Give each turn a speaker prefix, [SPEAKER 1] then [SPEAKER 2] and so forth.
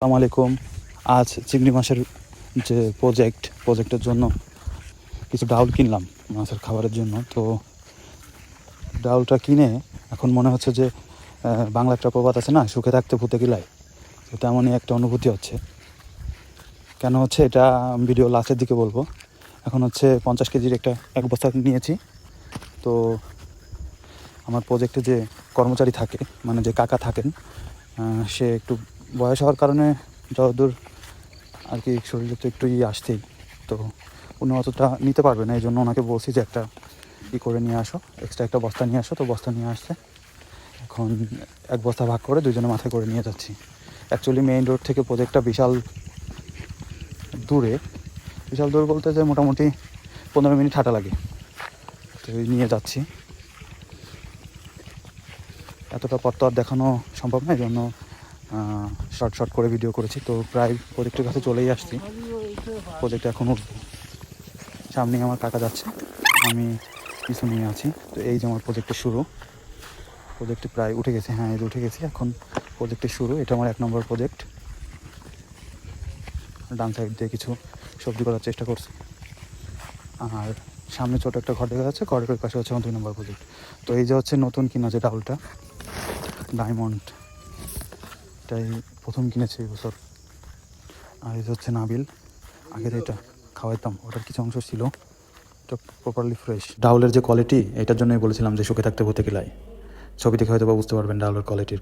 [SPEAKER 1] আসসালামু আলাইকুম। আজ চিংড়ি মাছের যে প্রজেক্ট প্রজেক্টের জন্য কিছু ডাউল কিনলাম মাছের খাবারের জন্য। তো ডাউলটা কিনে এখন মনে হচ্ছে যে বাংলা একটা প্রবাদ আছে না, সুখে থাকতে ভূতে গিলায়। তো তেমনই একটা অনুভূতি হচ্ছে। কেন হচ্ছে এটা ভিডিও লাস্টের দিকে বলব। এখন হচ্ছে পঞ্চাশ কেজির একটা এক বস্তা নিয়েছি। তো আমার প্রজেক্টে যে কর্মচারী থাকে মানে যে কাকা থাকেন সে একটু বয়স হওয়ার কারণে যতদূর আর কি শরীরে তো একটু ই আসছেই তো উনি অতটা নিতে পারবে না এই জন্য ওনাকে বলছি যে একটা ই করে নিয়ে আসো এক্সট্রা একটা বস্তা নিয়ে আসো, তো বস্তা নিয়ে আসছে। এখন এক বস্তা ভাগ করে দুজনে মাথায় করে নিয়ে যাচ্ছি। অ্যাকচুয়ালি মেইন রোড থেকে প্রজেক্টটা বিশাল দূরে, বিশাল দূর বলতে যে মোটামুটি পনেরো মিনিট হাঁটা লাগে। তো নিয়ে যাচ্ছি। এতটা পথ তো আর দেখানো সম্ভব না এই জন্য শর্ট শর্ট করে ভিডিও করেছি। তো প্রায় প্রজেক্টের কাছে চলেই আসছি। প্রজেক্ট এখন উঠবো সামনেই আমার কাকা যাচ্ছে। আমি কিছু নিয়ে আছি। তো এই যে আমার প্রজেক্টের শুরু। প্রজেক্টে প্রায় উঠে গেছে। হ্যাঁ এই উঠে গেছি। এখন প্রজেক্টের শুরু। এটা আমার এক নম্বর প্রজেক্ট ডান সাইড দিয়ে কিছু সবজি করার চেষ্টা করছি। আর সামনে ছোট একটা ঘর দেখা যাচ্ছে। ঘরের পাশে হচ্ছে আমার দুই নম্বর প্রজেক্ট তো এই যে হচ্ছে নতুন কিনা যে ডাউলটা ডায়মন্ড এটাই প্রথম কিনেছি এবছর আর এটা হচ্ছে নাবিল। আগের এটা খাওয়াইতাম, ওটার কিছু অংশ ছিল। এটা প্রপারলি ফ্রেশ ডাউলের যে কোয়ালিটি এটার জন্যই বলেছিলাম যে সুখে থাকতে হতে কিলাই ছবি দেখে হয়তো বুঝতে পারবেন ডাউলের কোয়ালিটির